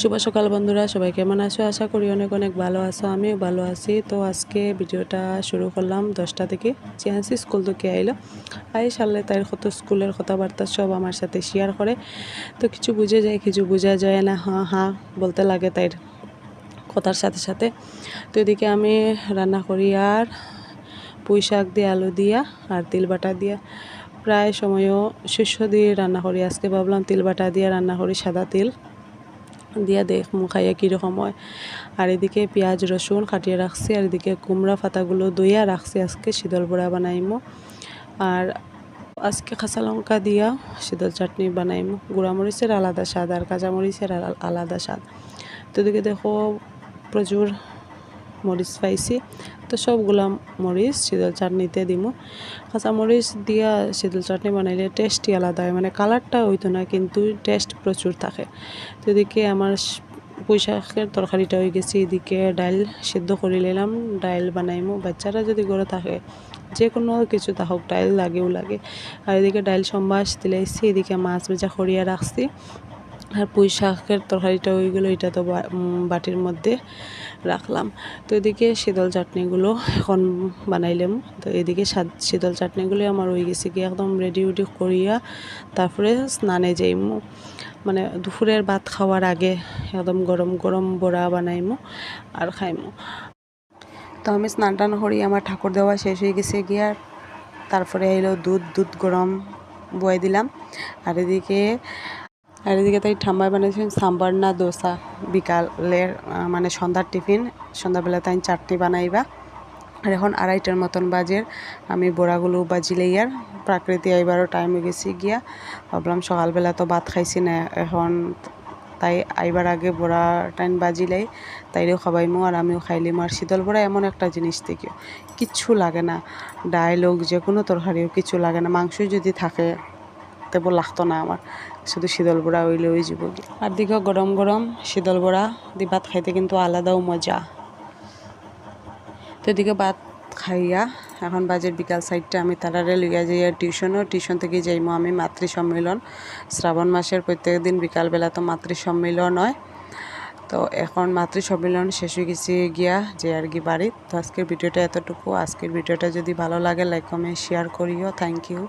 শুভ সকাল বন্ধুরা, সবাই কেমন আছো? আশা করি অনেক অনেক ভালো আছো, আমিও ভালো আছি। তো আজকে ভিডিওটা শুরু করলাম দশটা থেকে। চিয়ান্সি স্কুল থেকে আইলো। আই সালে তার কত স্কুলের কথাবার্তা সব আমার সাথে শেয়ার করে। তো কিছু বুঝে যায়, কিছু বোঝা যায় না হ্যাঁ হ্যাঁ বলতে লাগে তাই কথার সাথে সাথে। তো এদিকে আমি রান্না করি আর পুঁই শাক দিয়ে, আলু দিয়া আর তিল বাটা দিয়া। প্রায় সময়ও শস্য দিয়ে রান্না করি। আজকে ভাবলাম তিল বাটা দিয়ে রান্না করি, সাদা তিল। দিয়া দেখ খাইয়া কীরকম হয়। আর এদিকে পেঁয়াজ, রসুন কাটিয়ে রাখছি, আর এদিকে কুমড়া পাতাগুলো দইয়া রাখছি, আজকে শীতল বড়া বানাইমো। আর আজকে কাঁচা লঙ্কা দিয়া শীতল চাটনি বানাইমো। গুঁড়ামরিচের আলাদা স্বাদ আর কাঁচামরিচের আলা- আলাদা স্বাদ। তো এদিকে দেখো, প্রচুর মরিচ পাইছি। তো সবগুলা মরিচ শীতল চাটনিতে দিমু। কাঁচা মরিচ দিয়া শীতল চাটনি বানাইলে টেস্টই আলাদা হয়। মানে কালারটা হইতো না, কিন্তু টেস্ট প্রচুর থাকে। তো এদিকে আমার স- পুঁই শাকের তরকারিটা হয়ে গেছে। এদিকে ডাইল সিদ্ধ করে নিলাম। ডাইল বানাইমু। বাচ্চারা যদি ঘরে থাকে যে কোনো কিছু থাকুক ডাইল লাগেও লাগে। আর এদিকে ডাইল সম্বাস দিলাইছি। এদিকে মাছ ভেজা খড়িয়া রাখছি। আর পুঁই শাকের তরকারিটা হয়ে গেলো এটা তো বাটির মধ্যে রাখলাম। তো এদিকে শীতল চাটনিগুলো এখন বানাইলাম। তো এদিকে শীতল চাটনিগুলো আমার হয়ে গেছে কি একদম রেডি উডি করিয়া তারপরে স্নানে যাইমু। মানে দুপুরের ভাত খাওয়ার আগে একদম গরম গরম বড়া বানাইমু আর খাইমু। তো আমি স্নান টান করি, আমার ঠাকুর দেওয়া শেষ হয়ে গেছে গিয়া। তারপরে এলো দুধ দুধ গরম বয়ে দিলাম। আর এদিকে আর এদিকে তাই ঠাম্মায় বানিয়েছেন সাম্বার না দোসা। বিকালের মানে সন্ধ্যার টিফিন। সন্ধ্যাবেলা তাই চাটনি বানাইবা। আর এখন আড়াইটার মতন বাজের আমি বড়াগুলো বাজিলেই আর প্রাকৃতি আইবারও টাইম হয়ে গেছি গিয়া। ভাবলাম সকালবেলা তো ভাত খাইছি না, এখন তাই আইবার আগে বড়া টাইম বাজিলেই তাইরেও খাবাইমো আর আমিও খাইলিম। আর শীতল বড়া এমন একটা জিনিস থেকে কিচ্ছু লাগে না। ডাইল হোক, যে কোনো তরকারিও কিছু লাগে না। মাংস যদি থাকে, তেমন লাগতো না আমার। শুধু শীতল বড়া হইলে ওই যাব। আর দিকে গরম গরম শীতল বড়া দি ভাত খাইতে কিন্তু আলাদাও মজা। তো এদিকে ভাত খাইয়া এখন বাজের বিকাল সাইডটা আমি তারারে লইয়া যাইয়া টিউশনও, টিউশন থেকে যাইমো আমি মাতৃ সম্মেলন শ্রাবণ মাসের প্রত্যেক দিন বিকালবেলা তো মাতৃ সম্মেলন হয়। তো এখন মাতৃ সম্মেলন শেষ হয়ে গেছি গিয়া যে আর কি বাড়ি। তো আজকের ভিডিওটা এতটুকু। আজকের ভিডিওটা যদি ভালো লাগে লাইক কমেন্ট শেয়ার করিও। Thank you